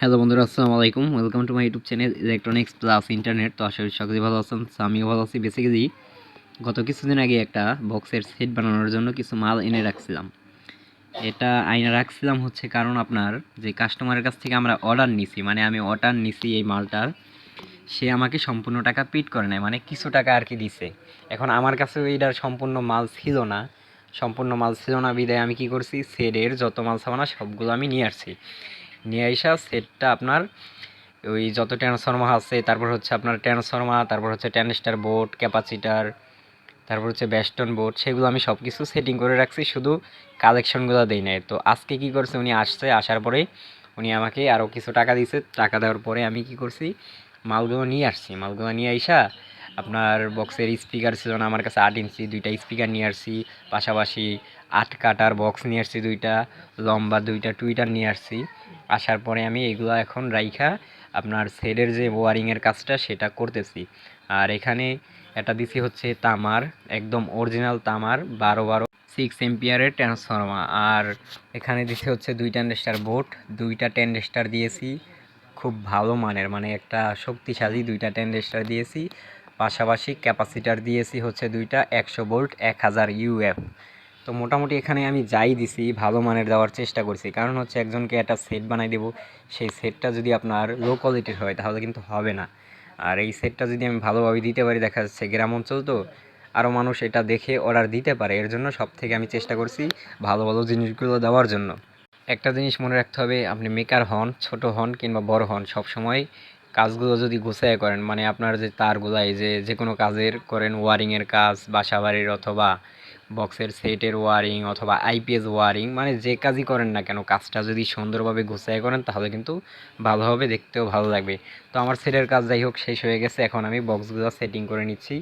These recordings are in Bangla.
হ্যালো বন্ধুরা, আসসালামু আলাইকুম। Welcome to my YouTube channel electronics plus internet তো আশা করি সকলেই ভালো আছেন আমিও ভালো আছি। বেসিক্যালি গত কিছুদিন আগে একটা বক্সের সেট বানানোর জন্য কিছু মাল এনে রাখছিলাম। এটা আইনে রাখছিলাম হচ্ছে কারণ আপনার যে কাস্টমারের কাছ থেকে আমরা অর্ডার নিছি মানে আমি অর্ডার নিছি এই মালটার, সে আমাকে সম্পূর্ণ টাকা পিট করে নেয় মানে কিছু টাকা আর কি দিছে। এখন আমার কাছেও এইটার সম্পূর্ণ মাল ছিল না। সম্পূর্ণ মাল ছিল না, বিদায় আমি কি করছি? সেটের যত মাল সামানা সবগুলো আমি নিয়ে আসছি। নিয়ে আসা সেটটা আপনার ওই যত ট্রান্সফর্মার আছে, তারপর হচ্ছে আপনার ট্রান্সফর্মার তারপর হচ্ছে ট্যানিস্টার বোর্ড ক্যাপাসিটার তারপর হচ্ছে ব্যাস্টন বোর্ড সেগুলো আমি সব কিছু সেটিং করে রাখছি, শুধু কালেকশনগুলো দেই নাই। তো আজকে কি করছে, উনি আসছে, আসার পরে উনি আমাকে আরও কিছু টাকা দিয়েছে টাকা দেওয়ার পরে আমি কি করছি, মালগুলো নিয়ে আসছি। মালগুলো নিয়ে আইসা আপনার বক্সের স্পিকার ছিল না, আমার কাছে আট ইঞ্চি, দুইটা স্পিকার নিয়ে আসছি, পাশাপাশি আট কাটার বক্স নিয়ে আসছি দুইটা, লম্বা দুইটা টুইটার নিয়ে আসছি। আসার পরে আমি এগুলো এখন রাইখা আপনার সেলের যে ওয়ারিংয়ের কাজটা সেটা করতেছি। আর এখানে এটা দিছি হচ্ছে তামার, একদম অরিজিনাল তামার, বারো বারো সিক্স এম্পিয়ারের ট্রান্সফর্মার আর এখানে দিছি হচ্ছে দুইটা টেন্ডেস্টার বোট দুইটা টেন্ডেস্টার দিয়েছি। খুব ভালো মানের মানে একটা শক্তিশালী দুইটা টেন্ডেস্টার দিয়েছি। পাশাপাশি ক্যাপাসিটার দিয়েছি হচ্ছে দুইটা একশো ভোল্ট এক হাজার ইউএফ তো মোটামুটি এখানে আমি যাই দিছি, ভালো মানের দেওয়ার চেষ্টা করছি। কারণ হচ্ছে একজনকে একটা সেট বানাই দেবো, সেই সেটটা যদি আপনার লো কোয়ালিটির হয়, তাহলে কিন্তু হবে না। আর এই সেটটা যদি আমি ভালোভাবে দিতে পারি, দেখা যাচ্ছে গ্রাম অঞ্চল তো আরও মানুষ এটা দেখে অর্ডার দিতে পারে। এর জন্য সব থেকে আমি চেষ্টা করছি ভালো ভালো জিনিসগুলো দেওয়ার জন্য। একটা জিনিস মনে রাখতে হবে, আপনি মেকার হন, ছোট হন কিংবা বড় হন সব সময় কাজগুলো যদি গুছায় করেন মানে আপনার যে তারগুলো, এই যে যে কোনো কাজের করেন ওয়ারিংয়ের কাজ বাসা বাড়ির অথবা বক্সের সেটের ওয়ারিং অথবা আইপিএস ওয়ারিং মানে যে কাজই করেন না কেন, কাজটা যদি সুন্দরভাবে গুছায় করেন, তাহলে কিন্তু ভালো হবে, দেখতেও ভালো লাগবে। তো আমার সেটের কাজ যাই হোক, শেষ হয়ে গেছে, এখন আমি বক্সগুলো সেটিং করে নিচ্ছি।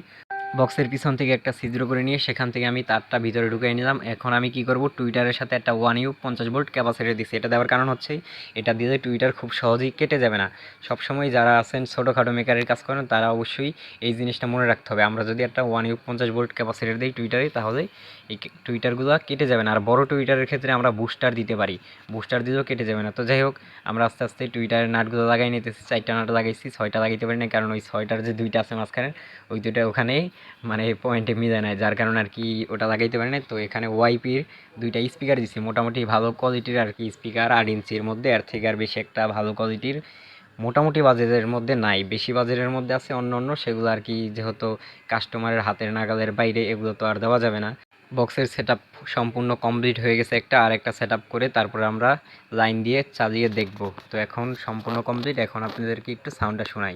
বক্সের পিছন থেকে একটা ছিদ্র করে নিয়ে সেখান থেকে আমি তারটা ভিতরে ঢুকিয়ে নিলাম। এখন আমি কি করব? টুইটারের সাথে একটা ওয়ান ইউ পঞ্চাশ ভোল্ট ক্যাপাসিটি দিচ্ছি এটা দেওয়ার কারণ হচ্ছে, এটা দিলে টুইটার খুব সহজেই কেটে যাবে না। সবসময় যারা আছেন ছোটোখাটো মেকারের কাজ করেন, তারা অবশ্যই এই জিনিসটা মনে রাখতে হবে। আমরা যদি একটা ওয়ান ইউ পঞ্চাশ ভোল্ট ক্যাপাসিটি দিই টুইটারে তাহলে এই টুইটারগুলো কেটে যাবে না। আর বড় টুইটারের ক্ষেত্রে আমরা বুস্টার দিতে পারি। বুস্টার দিলেও কেটে যাবে না। তো যাই হোক, আমরা আস্তে আস্তে টুইটারের নাটগুলো লাগাই নিতেছি। চারটা নাট লাগাইছি, ছয়টা লাগাইতে পারি না কারণ ওই ছয়টার যে দুইটা আছে মাঝখানে, ওই দুইটা ওখানেই মানে পয়েন্টে মিলে নেয় যার কারণে আর কি ওটা লাগাইতে পারি না তো এখানে ওয়াইপির দুইটা স্পিকার দিছি। মোটামুটি ভালো কোয়ালিটির আর কি স্পিকার আট ইঞ্চির মধ্যে। আর থেকে আর বেশি একটা ভালো কোয়ালিটির মোটামুটি বাজেটের মধ্যে নাই। বেশি বাজেটের মধ্যে আছে অন্য অন্য। সেগুলো আর কি যেহেতু কাস্টমারের হাতের নাগালের বাইরে এগুলো তো আর দেওয়া যাবে না। বক্সের সেট সম্পূর্ণ কমপ্লিট হয়ে গেছে একটা। আর একটা সেট করে তারপরে আমরা লাইন দিয়ে চালিয়ে দেখব। তো এখন সম্পূর্ণ কমপ্লিট এখন আপনাদেরকে একটু সাউন্ডটা শোনাই।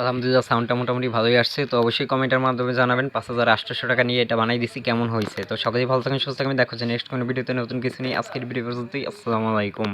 আলহামদুলিল্লাহ সাউন্ডটা মোটামুটি ভালোই আসছে। তো অবশ্যই কমেন্টের মাধ্যমে জানাবেন, পাঁচ হাজার আটশোশো টাকা নিয়ে এটা বানাই দিছি, কেমন হয়েছে? তো সকালে ভালো থাকেন, সুস্থ থাকবেন দেখো যে নেক্সট কোনো ভিডিওতে নতুন কিছু নেই আজকের ভিডিও পর্যন্তই, আসসালামু আলাইকুম।